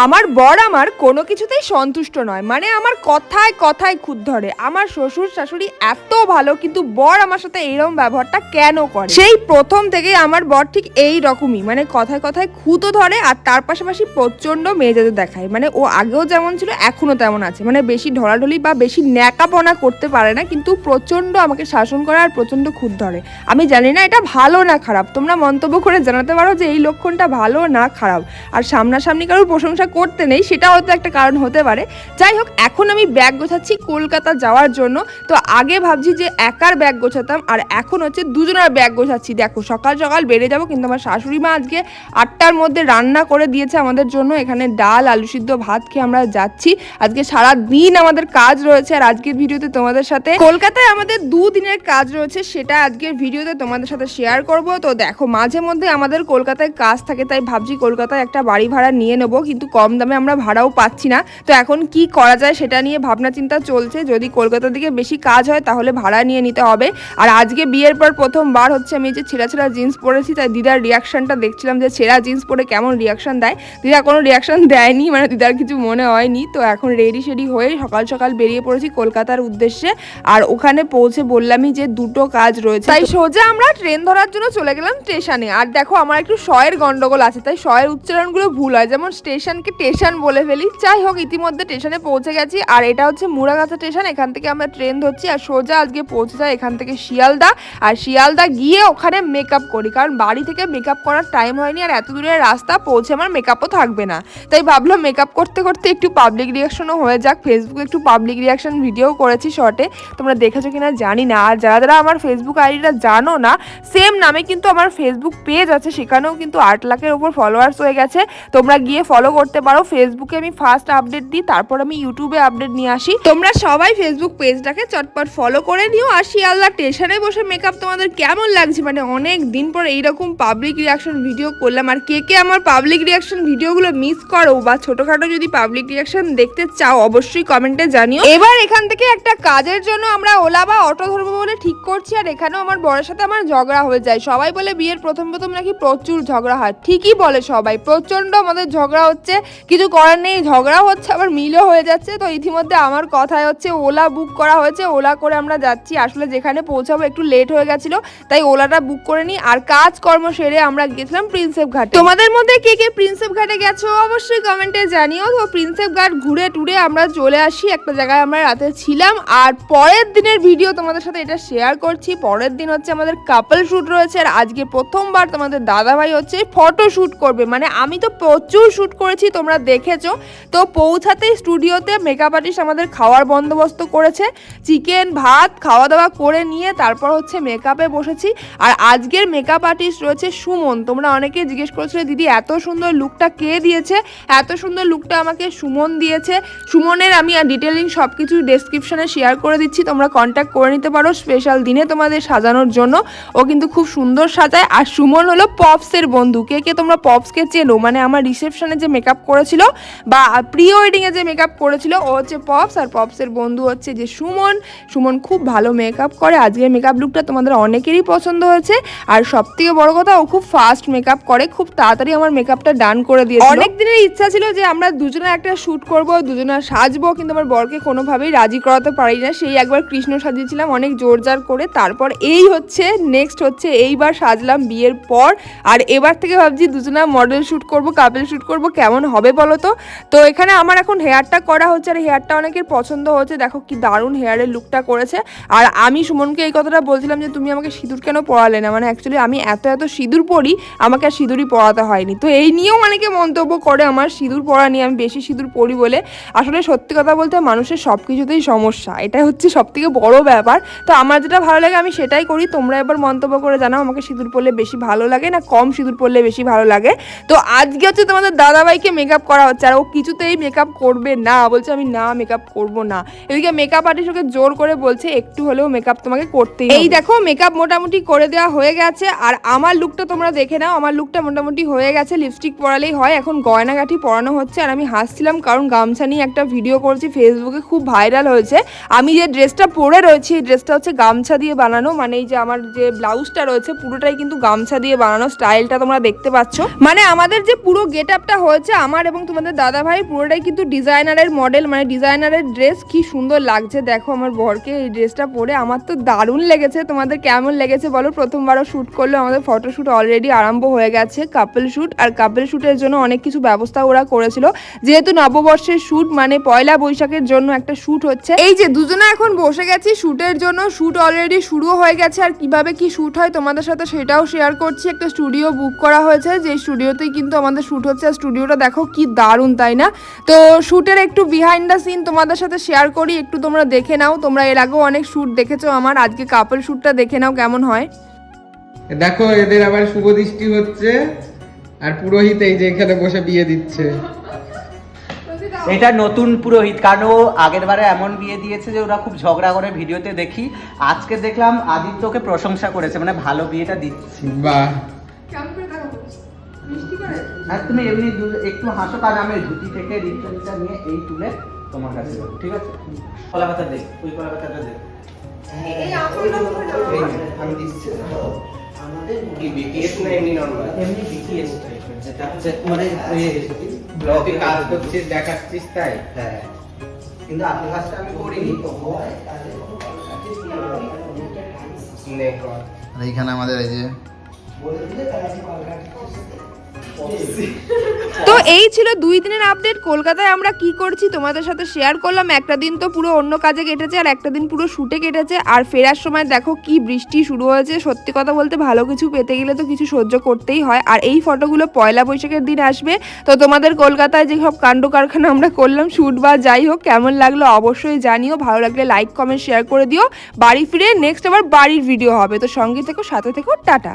আমার বর আমার কোনো কিছুতেই সন্তুষ্ট নয়। মানে আমার কথায় কথায় খুদ ধরে। আমার শ্বশুর শাশুড়ি এত ভালো, কিন্তু বর আমার সাথে এইরকম ব্যবহারটা কেন করে? সেই প্রথম থেকে আমার বর ঠিক এই রকমই মানে কথায় কথায় খুঁতো ধরে আর তার পাশাপাশি প্রচণ্ড মেজাজে দেখায়। মানে ও আগেও যেমন ছিল, এখনও তেমন আছে। মানে বেশি ঢলাঢলি বা বেশি ন্যাকাপনা করতে পারে না, কিন্তু প্রচণ্ড আমাকে শাসন করে আর প্রচণ্ড খুদ ধরে। আমি জানি না এটা ভালো না খারাপ। তোমরা মন্তব্য করে জানাতে পারো যে এই লক্ষণটা ভালো না খারাপ। আর সামনাসামনি কারোর প্রশংসা করতে নেই সেটা হয়তো একটা কারণ হতে পারে। যাই হোক, এখন আমি ব্যাগ গোছাচ্ছি কলকাতা যাওয়ার জন্য। তো আগে ভাবছি যে একার ব্যাগ গোছাতাম, আর এখন হচ্ছে দুজনের ব্যাগ গোছাচ্ছি। দেখো, সকাল সকাল বেড়ে যাব, কিন্তু আমার শাশুড়ি মা আজকে আটটার মধ্যে রান্না করে দিয়েছে আমাদের জন্য। এখানে ডাল, আলু সিদ্ধ ভাত খেয়ে আমরা যাচ্ছি। আজকে সারা দিন আমাদের কাজ রয়েছে, আর আজকের ভিডিওতে তোমাদের সাথে কলকাতায় আমাদের দুদিনের কাজ রয়েছে, সেটা আজকের ভিডিওতে তোমাদের সাথে শেয়ার করব। তো দেখো, মাঝে মধ্যে আমাদের কলকাতায় কাজ থাকে, তাই ভাবছি কলকাতায় একটা বাড়ি ভাড়া নিয়ে নেব। কিন্তু কম দামে আমরা ভাড়াও পাচ্ছি না। তো এখন কি করা যায় সেটা নিয়ে ভাবনা চিন্তা চলছে। যদি কলকাতার দিকে বেশি কাজ হয় তাহলে ভাড়া নিয়ে নিতে হবে। আর আজকে বিয়ের পর প্রথমবার হচ্ছে আমি যে ছেঁড়া ছেঁড়া জিন্স পরেছি তাই দিদার রিয়াকশানটা দেখছিলাম যে ছেঁড়া জিন্স পরে কেমন রিয়াকশান দেয়। দিদা কোনো রিয়াকশান দেয়নি মানে দিদার কিছু মনে হয়নি। তো এখন রেডি সেডি হয়ে সকাল সকাল বেরিয়ে পড়েছি কলকাতার উদ্দেশ্যে। আর ওখানে পৌঁছে বললামই যে দুটো কাজ রয়েছে। তাই সোজা আমরা ট্রেন ধরার জন্য চলে গেলাম স্টেশনে আর দেখো আমার একটু শয়ের গন্ডগোল আছে তাই শয়ের উচ্চারণগুলো ভুল হয়। যেমন স্টেশনকে স্টেশন বলে ফেলি। যাই হোক, ইতিমধ্যে স্টেশনে পৌঁছে গেছি। আর এটা হচ্ছে মুড়াগাছা স্টেশন। এখান থেকে আমরা ট্রেন ধরছি আর সোজা আজকে পৌঁছে যাই এখান থেকে শিয়ালদা। আর শিয়ালদা গিয়ে ওখানে মেকআপ করি। কারণ বাড়ি থেকে মেকআপ করার টাইম হয়নি আর এত দূরের রাস্তা, পৌঁছে আমার মেকআপও থাকবে না। তাই ভাবলাম মেকআপ করতে করতে একটু পাবলিক রিয়াকশনও হয়ে যাক। ফেসবুকে একটু পাবলিক রিয়াকশন ভিডিও করেছি শর্টে তোমরা দেখেছ কিনা জানি না। আর যারা যারা আমার ফেসবুক আইডিটা জানো না সেম নামে কিন্তু আমার ফেসবুক পেজ আছে। সেখানেও কিন্তু আট লাখের উপর ফলোয়ার্স হয়ে গেছে। তোমরা গিয়ে ফলো করতে পারো। ফেসবুকে আমি ফার্স্ট আপডেট দিই, তারপর আমি ইউটিউবে আপডেট নিয়ে আসি। তোমরা সবাই ফেসবুক পেজটাকে চটপট ফলো করে নিও আর শিয়ালদা স্টেশনে বসে মেকআপ তোমাদের কেমন লাগছে? মানে অনেক দিন পর এইরকম পাবলিক রিয়াকশন ভিডিও করলাম। আর কে কে আমার পাবলিক রিয়াকশন ভিডিওগুলো মিস করো বা ছোটখাটো যদি পাবলিক রিয়াকশন দেখতে চাও, অবশ্যই কমেন্টে জানিও। এবার এখান থেকে একটা কাজের জন্য আমরা ওলা বা অটো ধরবো বলে ঠিক করছি। আর এখানেও আমার বরের সাথে আমার ঝগড়া হয়ে যায়। সবাই বলে বিয়ের প্রথম প্রথম নাকি প্রচুর ঝগড়া হয়। ঠিকই বলে সবাই প্রচণ্ড আমাদের ঝগড়া হচ্ছে। কিছু করার নেই, ঝগড়াও হচ্ছে, আবার মিলও হয়ে যাচ্ছে। তো ইতিমধ্যে আমার কথায় হচ্ছে ওলা বুক করা হয়েছে, ওলা করে আমরা যাচ্ছি। আসলে যেখানে পৌঁছাবো একটু লেট হয়ে গেছিল, তাই ওলাটা বুক করে নিই। আর কাজ কর্ম সেরে আমরা গেছিলাম প্রিন্সেপ ঘাটে। তোমাদের মধ্যে কে কে প্রিন্সেপ ঘাটে গেছো অবশ্যই কমেন্টে জানিও। তো প্রিন্সেপ ঘাট ঘুরে টুরে আমরা চলে আসি। একটা জায়গায় আমরা রাতে ছিলাম। আর পরের দিনের ভিডিও তোমাদের সাথে এটা শেয়ার করছি। পরের দিন হচ্ছে আমাদের কাপল শ্যুট রয়েছে। আর আজকে প্রথমবার তোমাদের দাদাভাই হচ্ছে ফটো শ্যুট করবে। মানে আমি তো প্রচুর শুট করেছি তোমরা দেখেছ। তো পৌঁছাতেই স্টুডিওতে মেকআপ আর্টিস্ট আমাদের খাওয়ার বন্দোবস্ত করেছে। চিকেন ভাত খাওয়া দাওয়া করে নিয়ে তারপর হচ্ছে মেকআপে বসেছি। আর আজকের মেকআপ আর্টিস্ট রয়েছে সুমন। তোমরা অনেকে জিজ্ঞেস করেছিলে, দিদি, এত সুন্দর লুকটা কে দিয়েছে? এত সুন্দর লুকটা আমাকে সুমন দিয়েছে? সুমনের আমি ডিটেলিং সব কিছু ডেসক্রিপশনে শেয়ার করে দিচ্ছি। তোমরা কন্ট্যাক্ট করে নিতে পারো স্পেশাল দিনে তোমাদের সাজানোর জন্য। ও কিন্তু খুব সুন্দর সাজায়। আর সুমন হলো পপসের বন্ধু। কে কে তোমরা পপসকে চেনো? মানে আমার রিসেপশনে যে মেকআপ করেছিল বা প্রি ওয়েডিংয়ে যে মেকআপ করেছিল, ও হচ্ছে পপস আর পপসের বন্ধু হচ্ছে যে সুমন। সুমন খুব ভালো মেকআপ করে। আজকের মেকআপ লুকটা তোমাদের অনেকেরই পছন্দ হয়েছে। আর সব থেকে বড় কথা, ও খুব ফাস্ট মেকআপ করে। খুব তাড়াতাড়ি আমার মেকআপটা ডান করে দিয়েছে অনেক দিনের ইচ্ছা ছিল যে আমরা দুজনে একটা শ্যুট করব, দুজনে সাজবো, কিন্তু আমার বরকে কোনোভাবেই রাজি করাতে পারি না। সেই একবার কৃষ্ণ সাজিয়েছিলাম অনেক জোর জোরজার করে। তারপর এই হচ্ছে নেক্সট হচ্ছে, এইবার সাজলাম বিয়ের পর। আর এবার থেকে ভাবছি, দুজনা মডেল শ্যুট করব কাপেল শ্যুট করব, কেমন হবে বলো তো? তো এখানে আমার এখন হেয়ারটা করা হচ্ছে আর হেয়ারটা অনেকের পছন্দ হচ্ছে দেখো কি দারুণ হেয়ারের লুকটা করেছে। আর আমি সুমনকে এই কথাটা বলছিলাম যে, তুমি আমাকে সিঁদুর কেন পড়ালে না? মানে অ্যাকচুয়ালি আমি এত এত সিঁদুর পরি, আমাকে আর সিঁদুরই পড়াতে হয়নি। তো এই নিয়েও অনেকে মন্তব্য করে, আমার সিঁদুর পড়া নিয়ে আমি বেশি সিঁদুর পরি বলে। আসলে সত্যি কথা বলতে মানুষের সব কিছুতেই সমস্যা। এটা হচ্ছে সব থেকে বড় ব্যাপার। তো আমার যেটা ভালো লাগে, আমি সেটাই করি। তোমরা এবার মন্তব্য করে জানাও, আমাকে সিঁদুর পরলে বেশি ভালো লাগে না কম সিঁদুর পরলে বেশি ভালো লাগে? তো আজকে হচ্ছে তোমাদের দাদাভাইকে মেকআপ করা হচ্ছে আর ও কিছুতেই মেকআপ করবে না। বলছে আমি না মেকআপ করব না। এদিকে মেকআপ আর্টিস্ট ওকে জোর করে বলছে একটু হলেও মেকআপ তোমাকে করতেই এই দেখো মেকআপ মোটামুটি করে দেওয়া হয়ে গেছে। আর আমার লুকটা তোমরা দেখে নাও। আমার লুকটা মোটামুটি হয়ে গেছে। লিপস্টিক পরালেই হয়। এখন গয়নাগাঠি পরানো হচ্ছে। আর আমি হাসছিলাম কারণ গামছা নিয়ে একটা ভিডিও করেছি ফেসবুকে খুব ভাইরাল হয়েছে। আমি যে ড্রেসটা পরে রয়েছি এই ড্রেসটা হচ্ছে গামছা দিয়ে বানানো। মানে এই যে আমার যে ব্লাউজটা রয়েছে পুরোটাই কিন্তু গামছা দিয়ে বানানো স্টাইলটা তোমরা দেখতে পাচ্ছ। মানে আমাদের যে পুরো গেট আপটা হয়েছে আমার এবং তোমাদের দাদা ভাই পুরোটাই কিন্তু ডিজাইনারের মডেল মানে ডিজাইনারের ড্রেস কি সুন্দর লাগছে। দেখো আমার বরকে এই ড্রেসটা পরে আমার তো দারুণ লেগেছে। তোমাদের কেমন লেগেছে বলো? প্রথমবারও শ্যুট করল, আমাদের ফটোশ্যুট অলরেডি আরম্ভ হয়ে গেছে কাপল শ্যুট আর কাপল শ্যুটের জন্য অনেক কিছু ব্যবস্থা ওরা করেছিল। যেহেতু নববর্ষের শ্যুট মানে পয়লা বৈশাখের জন্য একটা শ্যুট হচ্ছে। এই যে দুজনে এখন বসে গেছি শ্যুটের জন্য। শ্যুট অলরেডি শুরু হয়ে গেছে। আর কীভাবে কি শ্যুট হয় তোমাদের সাথে সেটাও শেয়ার করছি। একটা স্টুডিও বুক করা হয়েছে। যে স্টুডিওতেই কিন্তু আমাদের শ্যুট হচ্ছে, আর স্টুডিওটা দেখো কি দারুণ তাই না? তো শ্যুটের একটু বিহাইন্ড দ্য সিন তোমাদের সাথে শেয়ার করি একটু তোমরা দেখে নাও। তোমরা এর আগেও অনেক শ্যুট দেখেছ আমার আজকে কাপল শ্যুটটা দেখে নাও কেমন হয়। দেখো এদের আবার শুভ দৃষ্টি হচ্ছে আর পুরোহিত এই যে এখানে বসে বিয়ে দিচ্ছে। এটা নতুন পুরোহিত কারণ ও আগের বারে এমন বিয়ে দিয়েছে যে ওরা খুব ঝগড়া করে ভিডিওতে দেখি। আজকে দেখলাম আদিত্যকে প্রশংসা করেছে মানে ভালো বিয়েটা দিচ্ছে। বাহ। আর তুমি এমনি একটু হাসো কারণ আমি ধুতি থেকে নিয়ে এই তুলে তোমার কাছে দেবো ঠিক আছে? কলা পাতা দেখ। ওই কলা পাতাটা দেখ আমি দিচ্ছি কি বিটিএস না এমনি নর্মাল এমনি বিটিএস টাইপের যেটা হচ্ছে মানে ওই কাজ করছিস দেখাচ্ছিস তাই? হ্যাঁ। কিন্তু আপনার কাজটা আমি করিনি। এইখানে আমাদের এই যে তো এই ছিল দুই দিনের আপডেট কলকাতায় আমরা কি করছি তোমাদের সাথে শেয়ার করলাম। একটা দিন তো পুরো অন্য কাজে কেটেছে আর একটা দিন পুরো শুটে কেটেছে। আর ফেরার সময় দেখো কি বৃষ্টি শুরু হয়েছে। সত্যি কথা বলতে ভালো কিছু পেতে গেলে তো কিছু সহ্য করতেই হয়। আর এই ফটোগুলো পয়লা বৈশাখের দিন আসবে। তো তোমাদের কলকাতায় যে সব কাণ্ড কারখানা আমরা করলাম শুট বা যাই হোক, কেমন লাগল অবশ্যই জানিও। ভালো লাগলে লাইক কমেন্ট শেয়ার করে দিও। বাড়ি ফিরে নেক্সট আবার বাড়ির ভিডিও হবে। তো সঙ্গে থেকো, সাথে থেকো, টাটা।